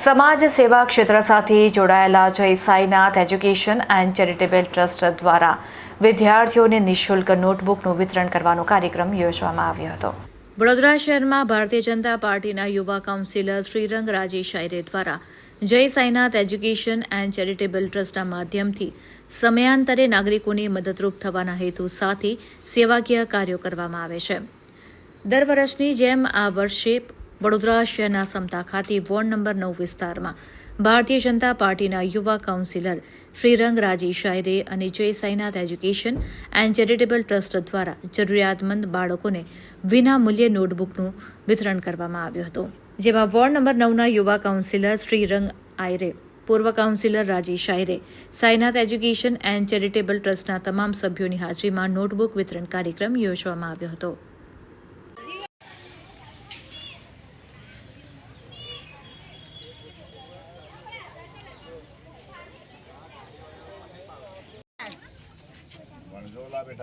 સમાજ સેવા ક્ષેત્ર સાથે જોડાયેલા Jai Sainath education and charitable trust દ્વારા વિદ્યાર્થીઓને નિઃશુલ્ક નોટબુકનું વિતરણ કરવાનો કાર્યક્રમ યોજવામાં આવ્યો હતો. વડોદરા શહેરમાં ભારતીય જનતા પાર્ટીના યુવા કાઉન્સિલર શ્રીરંગ રાજેશ આયરે દ્વારા જય સાઈનાથ એજ્યુકેશન એન્ડ ચેરિટેબલ ટ્રસ્ટના માધ્યમથી સમયાંતરે નાગરિકોને મદદરૂપ થવાના હેતુ સાથે સેવાકીય કાર્યો કરવામાં આવે છે. દર વર્ષની જેમ આ વર્ષે વડોદરા શહેરના સમતા ખાતે વોર્ડ નંબર નવ વિસ્તારમાં ભારતીય જનતા પાર્ટીના યુવા કાઉન્સિલર શ્રીરંગ રાજેશ શાયરે અને Jai Sainath education and charitable trust દ્વારા જરૂરિયાતમંદ બાળકોને વિના મૂલ્યે નોટબુકનું વિતરણ કરવામાં આવ્યું હતું, જેમાં વોર્ડ નંબર નવના યુવા કાઉન્સિલર શ્રીરંગ આયરે, પૂર્વ councillor Rajesh Ayre Sainath education and charitable ટ્રસ્ટના તમામ સભ્યોની હાજરીમાં નોટબુક વિતરણ કાર્યક્રમ યોજવામાં આવ્યો હતો.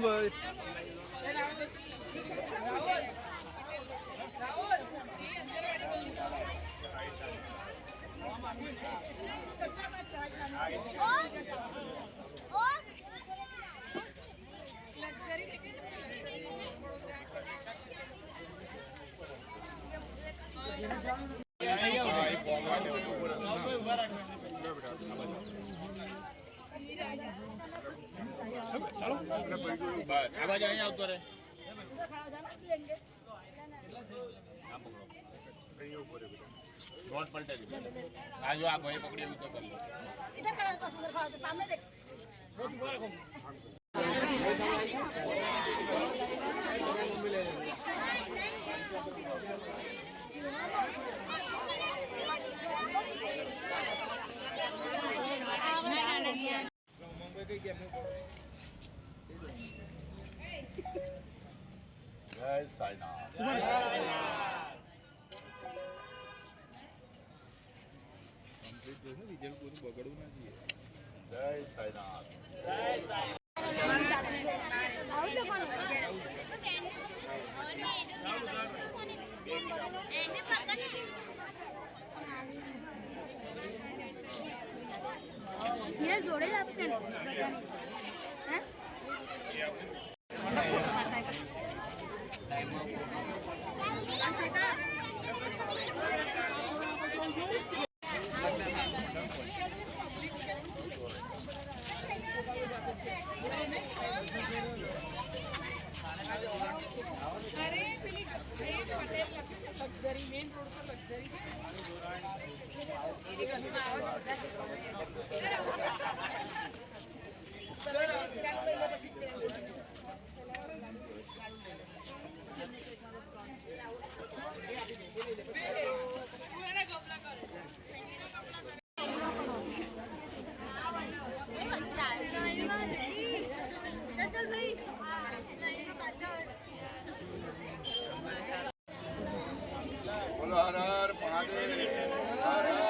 હા આ બાજુ અહીંયા આવતો રહે રોડ પલટે આ જો આ ભાઈ પકડી મુંબઈ કઈ ગયા સાઈનાથ. જય સાઈનાથ હિરલ જોડે જ આપશે ને હે ચાલ ભાઈ બોલો હર હર મહાદેવ. હર હર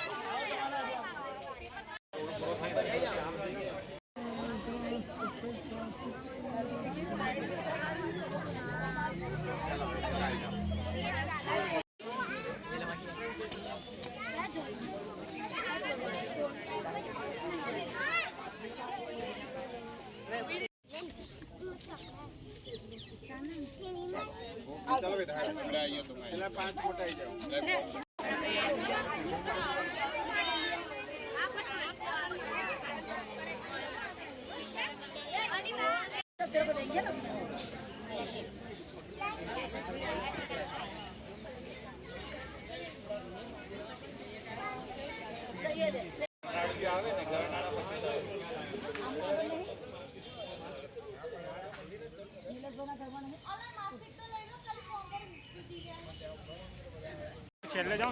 तेरे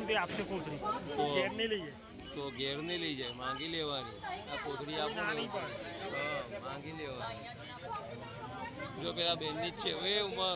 તે આપશે કોથળી. ઘેર નહીં લઈએ. તો ઘેર નહીં લઈ જાય માંગી લેવાની. આ કોથળી આપો. હા માંગી લેવાની. જો પેલા બેનની જ છે. એ ઉમર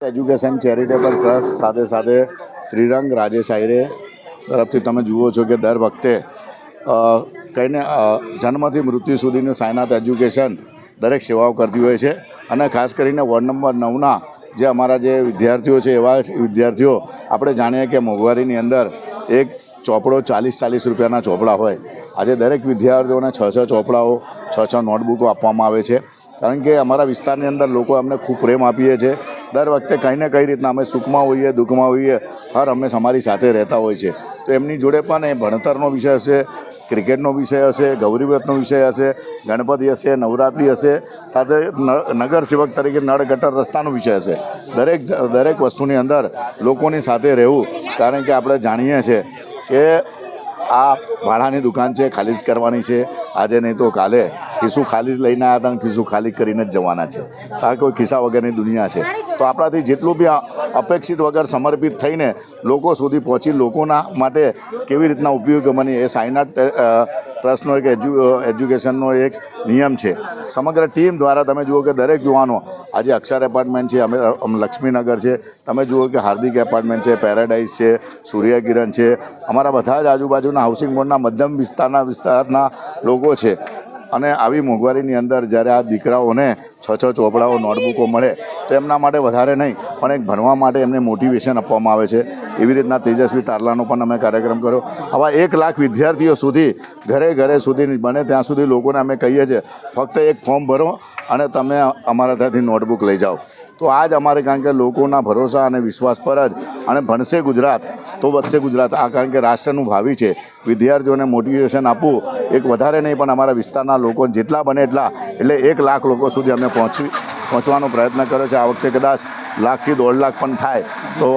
એજ્યુકેશન ચેરિટેબલ ટ્રસ્ટ સાથે સાથે શ્રીરંગ રાજેશ આયરે તરફથી તમે જુઓ છો કે દર વખતે કહીને જન્મથી મૃત્યુ સુધીનું સાયનાથ એજ્યુકેશન દરેક સેવાઓ કરતી હોય છે. અને ખાસ કરીને વોર્ડ નંબર નવના જે અમારા જે વિદ્યાર્થીઓ છે, એવા વિદ્યાર્થીઓ, આપણે જાણીએ કે મોંઘવારીની અંદર એક ચોપડો ચાલીસ ચાલીસ રૂપિયાના ચોપડા હોય. આજે દરેક વિદ્યાર્થીઓને છ છ ચોપડાઓ, છ છ નોટબુકો આપવામાં આવે છે. કારણ કે અમારા વિસ્તારની અંદર લોકો અમને ખૂબ પ્રેમ આપીએ છીએ દર વખતે કંઈ ને કઈ રીતના અમે સુખમાં હોઈએ, દુઃખમાં હોઈએ, હર હંમેશ અમારી સાથે રહેતા હોય છે. તો એમની જોડે પણ એ ભણતરનો વિષય હશે ક્રિકેટનો વિષય હશે, ગૌરીવ્રતનો વિષય હશે, ગણપતિ હશે, નવરાત્રિ હશે, સાથે નગર સેવક તરીકે નળ ગટર રસ્તાનો વિષય હશે. દરેક દરેક વસ્તુની અંદર લોકોની સાથે રહેવું કારણ કે આપણે જાણીએ છીએ કે આ ભાડાની દુકાન છે ખાલી જ કરવાની છે. આજે નહીં તો કાલે ખિસ્સું ખાલી જ લઈને આવ્યા હતા અને ખાલી કરીને જ જવાના છે. આ કોઈ ખિસ્સા વગરની દુનિયા છે. તો આપણાથી જેટલું બી અપેક્ષિત વગર સમર્પિત થઈને લોકો સુધી પહોંચી લોકોના માટે કેવી રીતના ઉપયોગ બની એ સાયનાથ અ, ટ્રસ્ટનો એક એજ્યુ એજ્યુકેશનનો એક નિયમ છે. સમગ્ર ટીમ દ્વારા તમે જુઓ કે દરેક યુવાનો, આજે અક્ષર એપાર્ટમેન્ટ છે, અમે લક્ષ્મીનગર છે, તમે જુઓ કે હાર્દિક એપાર્ટમેન્ટ છે, પેરાડાઇઝ છે સૂર્યકિરણ છે, અમારા બધા જ આજુબાજુના હાઉસિંગ બોર્ડના મધ્યમ વિસ્તારના વિસ્તારના લોકો છે. અને આવી મોંઘવારીની અંદર જ્યારે આ દીકરાઓને છ છ ચોપડાઓ, નોટબુકો મળે, તો એમના માટે વધારે નહીં, પણ એક ભણવા માટે એમને મોટિવેશન આપવામાં આવે છે. એવી રીતના તેજસ્વી તારલાનો પણ અમે કાર્યક્રમ કર્યો. આવા એક લાખ વિદ્યાર્થીઓ સુધી, ઘરે ઘરે સુધી બને ત્યાં સુધી લોકોને અમે કહીએ છીએ, ફક્ત એક ફોર્મ ભરો અને તમે અમારા ત્યાંથી નોટબુક લઈ જાઓ. તો આ જ અમારે કારણ કે લોકોના ભરોસા અને વિશ્વાસ પર જ અને ભણશે ગુજરાત, તો વધશે ગુજરાત. આ કારણ કે રાષ્ટ્રનું ભાવિ છે. વિદ્યાર્થીઓને મોટિવેશન આપવું એક વધારે નહીં, પણ અમારા વિસ્તારના લોકો જેટલા બને એટલા. એટલે એક લાખ લોકો સુધી અમે પહોંચી, પહોંચવાનો પ્રયત્ન કર્યો છે. આ વખતે કદાચ લાખથી દોઢ લાખ પણ થાય. તો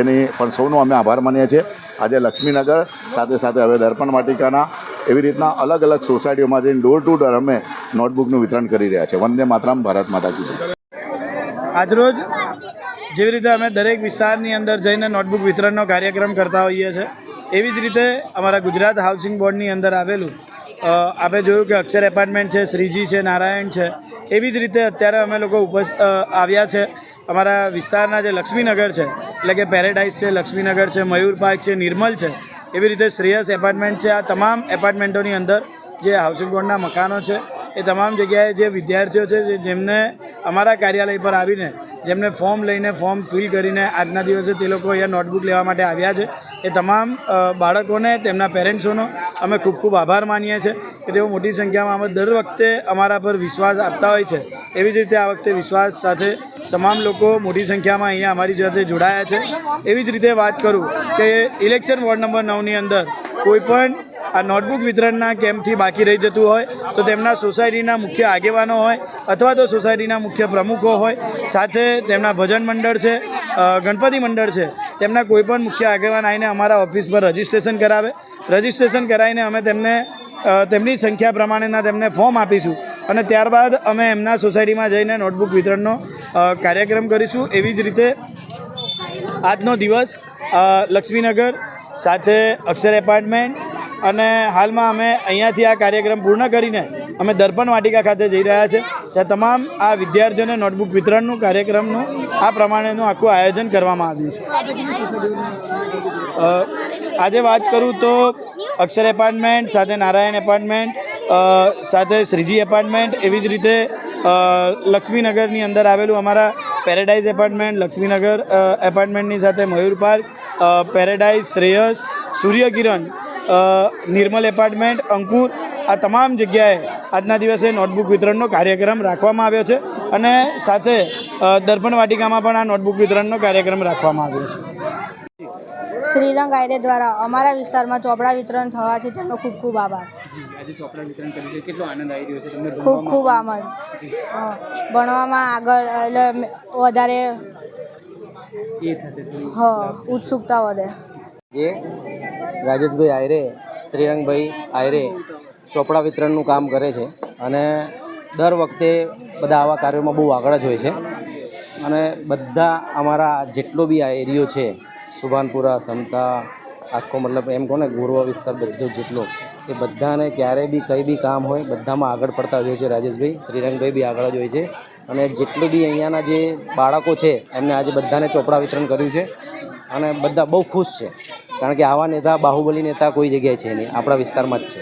એની પણ સૌનો અમે આભાર માનીએ છીએ. આજે લક્ષ્મીનગર, સાથે સાથે હવે દર્પણ વાટિકાના એવી રીતના અલગ અલગ સોસાયટીઓમાં જઈને ડોર ટુ ડોર અમે નોટબુકનું વિતરણ કરી રહ્યા છે. વંદે માતરમ, ભારત માતા કી આજરોજ જેવી રીતે અમે દરેક વિસ્તારની અંદર જઈને નોટબુક વિતરણનો કાર્યક્રમ કરતા હોઈએ છીએ એવી જ રીતે અમારા ગુજરાત હાઉસિંગ બોર્ડની અંદર આવેલું આપણે જોયું કે અક્ષર એપાર્ટમેન્ટ છે, શ્રીજી છે, નારાયણ છે, એવી જ રીતે અત્યારે અમે લોકો ઉપસ્થ આવ્યા છે. અમારા વિસ્તારના જે લક્ષ્મીનગર છે, એટલે કે પેરેડાઇઝ છે, લક્ષ્મીનગર છે, મયુર પાર્ક છે, નિર્મલ છે, એવી રીતે શ્રેયસ એપાર્ટમેન્ટ છે. આ તમામ એપાર્ટમેન્ટોની અંદર જે હાઉસિંગ બોર્ડના મકાનો છે એ તમામ જગ્યાએ જે વિદ્યાર્થીઓ છે જેમને અમારા કાર્યાલય પર આવીને જેમને ફોર્મ લઈને ફોર્મ ફિલ કરીને આજના દિવસે તે લોકો અહીંયા નોટબુક લેવા માટે આવ્યા છે. એ તમામ બાળકોને, તેમના પેરેન્ટ્સોનો અમે ખૂબ ખૂબ આભાર માનીએ છીએ કે તેઓ મોટી સંખ્યામાં અમે દર વખતે અમારા પર વિશ્વાસ આપતા હોય છે. એવી જ રીતે આ વખતે વિશ્વાસ સાથે તમામ લોકો મોટી સંખ્યામાં અહીંયા અમારી સાથે જોડાયા છે. એવી જ રીતે વાત કરું કે ઇલેક્શન વોર્ડ નંબર નવની અંદર કોઈ પણ આ નોટબુક વિતરણના કેમ્પથી બાકી રહી જતું હોય, તો તેમના સોસાયટીના મુખ્ય આગેવાનો હોય, અથવા તો સોસાયટીના મુખ્ય પ્રમુખો હોય, સાથે તેમના ભજન મંડળ છે ગણપતિ મંડળ છે, તેમના કોઈપણ મુખ્ય આગેવાન આવીને અમારા ઓફિસ પર રજિસ્ટ્રેશન કરાવે. રજિસ્ટ્રેશન કરાવીને અમે તેમને તેમની સંખ્યા પ્રમાણેના તેમને ફોર્મ આપીશું અને ત્યારબાદ અમે એમના સોસાયટીમાં જઈને નોટબુક વિતરણનો કાર્યક્રમ કરીશું. એવી જ રીતે આજનો દિવસ લક્ષ્મીનગર, સાથે અક્ષર એપાર્ટમેન્ટ અને હાલમાં અમે અહીંયાથી આ કાર્યક્રમ પૂર્ણ કરીને અમે દર્પણ વાટિકા ખાતે જઈ રહ્યા છે. ત્યાં તમામ આ વિદ્યાર્થીઓને નોટબુક વિતરણનું, કાર્યક્રમનું, આ પ્રમાણેનું આખું આયોજન કરવામાં આવ્યું છે. આજે વાત કરું તો અક્ષર એપાર્ટમેન્ટ, સાથે નારાયણ એપાર્ટમેન્ટ સાથે શ્રીજી એપાર્ટમેન્ટ, એવી જ રીતે લક્ષ્મીનગરની અંદર આવેલું અમારા પેરેડાઇઝ એપાર્ટમેન્ટ, લક્ષ્મીનગર એપાર્ટમેન્ટની સાથે Mayur park paradise, Shreyas, Suryakiran Nirmal apartment Ankur આ તમામ જગ્યાએ આજના દિવસે નોટબુક વિતરણનો કાર્યક્રમ રાખવામાં આવ્યો છે અને સાથે દર્પણ વાટિકામાં પણ આ નોટબુક વિતરણનો કાર્યક્રમ રાખવામાં આવ્યો છે. શ્રીરંગ આયરે દ્વારા અમારા વિસ્તારમાં ચોપડા વિતરણ થવાથી તેમનો ખૂબ ખૂબ આભાર. આજે ચોપડા વિતરણ કર્યું છે. કેટલો આનંદ આવી રહ્યો છે તમને ખૂબ ખૂબ આભાર. ભણવામાં આગળ એટલે વધારે ઉત્સુકતા વધે. જે રાજેશભાઈ આયરે, શ્રીરંગભાઈ આયરે ચોપડા વિતરણનું કામ કરે છે અને દર વખતે બધા આવા કાર્યોમાં બહુ આગળ જ હોય છે. અને બધા અમારા જેટલો બી આ એરિયો છે, સુભાનપુરા, સમતા, આખો મતલબ એમ કહો ને ગુરવા વિસ્તાર બધો જેટલો, એ બધાને ક્યારે બી કંઈ બી કામ હોય, બધામાં આગળ પડતા હોય છે રાજેશભાઈ, શ્રીરંગભાઈ બી આગળ જ હોય છે. અને જેટલું બી અહીંયાના જે બાળકો છે, એમને આજે બધાને ચોપડા વિતરણ કર્યું છે. અને બધા બહુ ખુશ છે. કારણ કે આવા નેતા બાહુબલી નેતા કોઈ જગ્યાએ છે નહીં. આપણા વિસ્તારમાં જ છે.